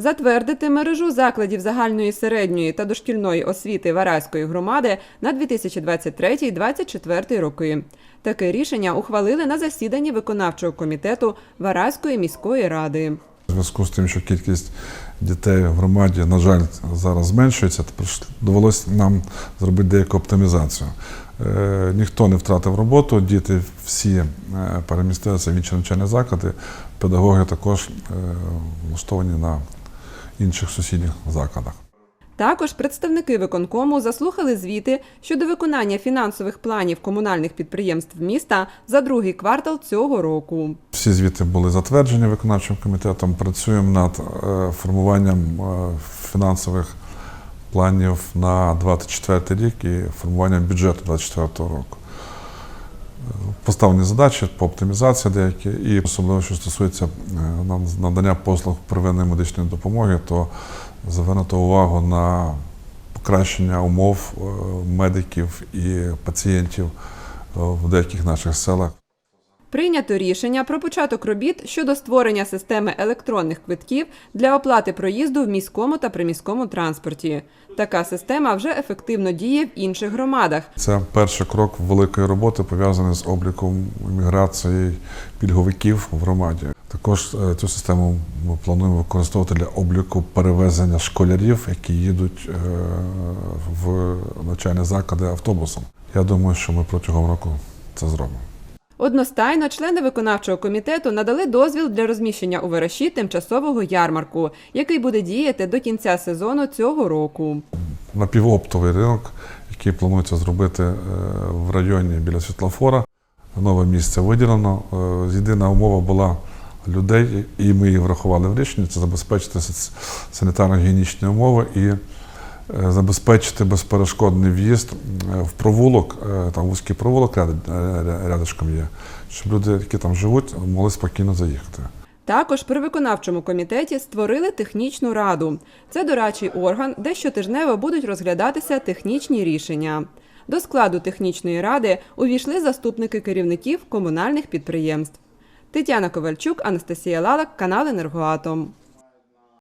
Затвердити мережу закладів загальної середньої та дошкільної освіти Вараської громади на 2023-2024 роки. Таке рішення ухвалили на засіданні виконавчого комітету Вараської міської ради. У зв'язку з тим, що кількість дітей в громаді, на жаль, зараз зменшується, довелося нам зробити деяку оптимізацію. Е, ніхто не втратив роботу, діти всі е, перемістилися в інші навчальні заклади, педагоги також е, влаштовані на інших сусідніх закладах. Також представники виконкому заслухали звіти щодо виконання фінансових планів комунальних підприємств міста за другий квартал цього року. Всі звіти були затверджені виконавчим комітетом. Працюємо над е, формуванням е, фінансових планів на 24 рік і формуванням бюджету 24 року. Поставлені задачі по оптимізації деякі, і особливо, що стосується е, надання послуг первинної медичної допомоги, то звернуто увагу на покращення умов е, медиків і пацієнтів е, в деяких наших селах. Прийнято рішення про початок робіт щодо створення системи електронних квитків для оплати проїзду в міському та приміському транспорті. Така система вже ефективно діє в інших громадах. Це перший крок великої роботи, пов'язаний з обліком імміграції пільговиків в громаді. Також е, цю систему ми плануємо використовувати для обліку перевезення школярів, які їдуть е, в навчальні заклади автобусом. Я думаю, що ми протягом року це зробимо. Одностайно члени виконавчого комітету надали дозвіл для розміщення у Вараші тимчасового ярмарку, який буде діяти до кінця сезону цього року. Напівоптовий ринок, який планується зробити е, в районі біля світлофора. Нове місце виділено. Е, Єдина умова була людей, і ми її врахували в рішенні, це забезпечити санітарно-гігієнічні умови і забезпечити безперешкодний в'їзд е, в провулок, е, там вузький провулок ряд- е, є, щоб люди, які там живуть, могли спокійно заїхати. Також при виконавчому комітеті створили технічну раду. Це дорадчий орган, де щотижнево будуть розглядатися технічні рішення. До складу технічної ради увійшли заступники керівників комунальних підприємств. Тетяна Ковальчук, Анастасія Лалак, канал Енергоатом.